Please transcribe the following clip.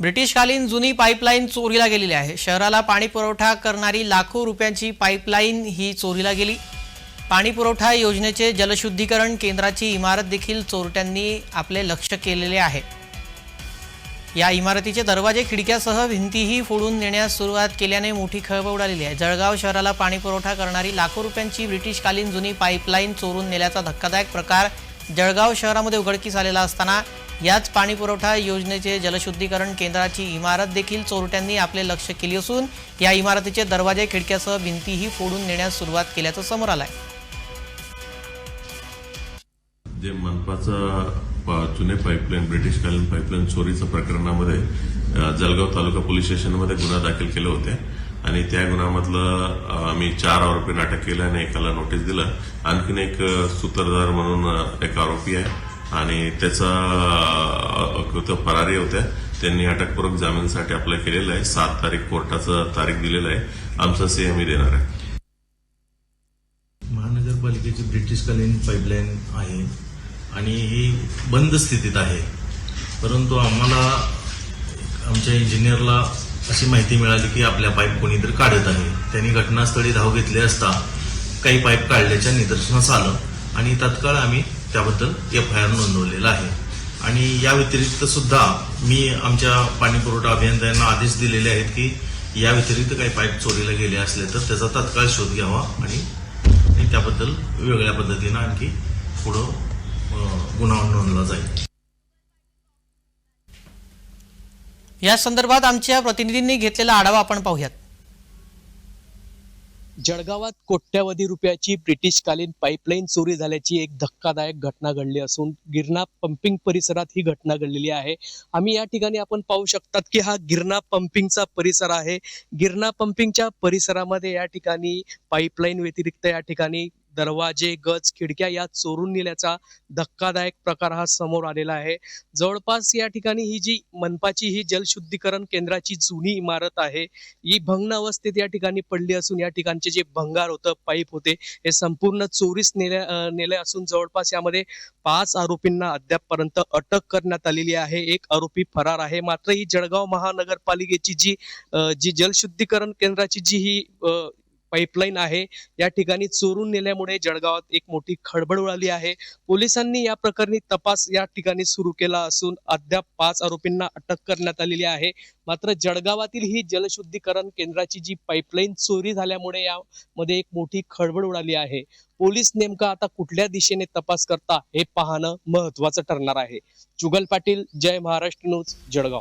ब्रिटिशकालीन जुनी पाईपलाईन चोरीला गेलेली आहे. शहराला पाणी पुरवठा करणारी लाखो रुपयांची पाईपलाईन ही चोरीला गेली. पाणी पुरवठा योजनेचे जलशुद्धीकरण केंद्राची इमारत देखील चोरट्यांनी आपले लक्ष केलेले आहे. या इमारतीचे दरवाजे खिडक्यासह भिंतीही फोडून नेण्यास सुरुवात केल्याने मोठी खळबळ उडालेली आहे. जळगाव शहराला पाणी पुरवठा करणारी लाखो रुपयांची ब्रिटिशकालीन जुनी पाईपलाईन चोरून नेल्याचा धक्कादायक प्रकार जळगाव शहरामध्ये उघडकीस आलेला असताना याच पाणी पुरवठा योजनेचे जलशुद्धीकरण केंद्राची इमारत देखील चोरट्यांनी आपले लक्ष केली असून या इमारतीचे दरवाजे खिडक्यासह भिंतीही फोडून नेण्यास सुरुवात केल्याचं समोर आलं आहे जे मनपाचा जुने पाईपलाईन ब्रिटिशकालीन पाईपलाईन चोरीच्या प्रकरणामध्ये जलगाव जळगाव तालुका पोलीस स्टेशनमध्ये गुन्हा दाखल केले होते. आणि त्या गुन्ह्यामधलं आम्ही चार आरोपींना अटक केलं आणि एकाला नोटीस दिलं. आणखीन एक सूत्रधार म्हणून एक आरोपी आहे. आणि त्याचा परारी फरारी होत्या. त्यांनी अटकपूर्वक जामीनसाठी अप्लाय केलेलं आहे. सात तारीख कोर्टाचं तारीख दिलेला आहे. आमचा से आम्ही देणार आहे. महानगरपालिकेची ब्रिटिशकालीन पाईपलाईन आहे आणि ही बंद स्थितीत आहे. परंतु आम्हाला आमच्या इंजिनियरला अशी माहिती मिळाली की आपल्या पाईप कोणीतरी काढत आहे. त्यांनी घटनास्थळी धाव घेतली असता काही पाईप काढल्याच्या निदर्शनास आलं आणि तत्काळ आम्ही त्याबद्दल एफ आय आर नोंदवलेला आहे. आणि या व्यतिरिक्त सुद्धा मी आमच्या पाणीपुरवठा अभियंत्यांना आदेश दिलेले आहेत की या व्यतिरिक्त काही पाईप चोरीला गेले असले तर त्याचा तत्काळ शोध घ्यावा आणि त्याबद्दल वेगळ्या पद्धतीनं आणखी पुढं गुन्हा नोंदला जाईल. या संदर्भात आमच्या प्रतिनिधींनी घेतलेला आढावा आपण पाहूयात. जळगावात कोट्यावधी रुपयाची ब्रिटिशकालीन पाईपलाईन चोरी झाल्याची एक धक्कादायक घटना घडली असून गिरणा पंपिंग परिसरात ही घटना घडलेली आहे. आम्ही या ठिकाणी आपण पाहू शकतात की हा गिरणा पंपिंगचा परिसर आहे. गिरणा पंपिंगच्या परिसरामध्ये या ठिकाणी पाईपलाईन व्यतिरिक्त या ठिकाणी दरवाजे गज खिडक्या या चोरून नेल्याचा धक्कादायक प्रकार हा समोर आलेला आहे. जवळपास या ठिकाणी ही जी मनपाची ही जलशुद्धीकरण केंद्राची जुनी इमारत आहे ही भग्न अवस्थेत या ठिकाणी पडली असून या ठिकाणचे जे भंगार होतं पाईप होते हे संपूर्ण चोरीस नेले नेले असून जवळपास यामध्ये पाच आरोपींना अद्यापपर्यंत अटक करण्यात आलेली आहे. एक आरोपी फरार आहे. मात्र ही जळगाव महानगरपालिकेची जी जी जलशुद्धीकरण केंद्राची जी ही पाईपलाईन आहे. या ठिकाणी चोरून नेल्यामुळे जळगावात एक मोठी खळबळ उडाली आहे. पोलिसांनी या प्रकरणी तपास या ठिकाणी सुरू केला असून अद्याप पाच आरोपींना अटक करण्यात आलेली आहे. मात्र जळगावातील ही जलशुद्धीकरण केंद्राची जी पाईपलाईन चोरी झाल्यामुळे यामध्ये एक मोठी खळबळ उडाली आहे. पोलीस नेमका आता कुठल्या दिशेने तपास करता हे पाहणं महत्वाचं ठरणार आहे. जुगल पाटील जय महाराष्ट्र न्यूज जळगाव.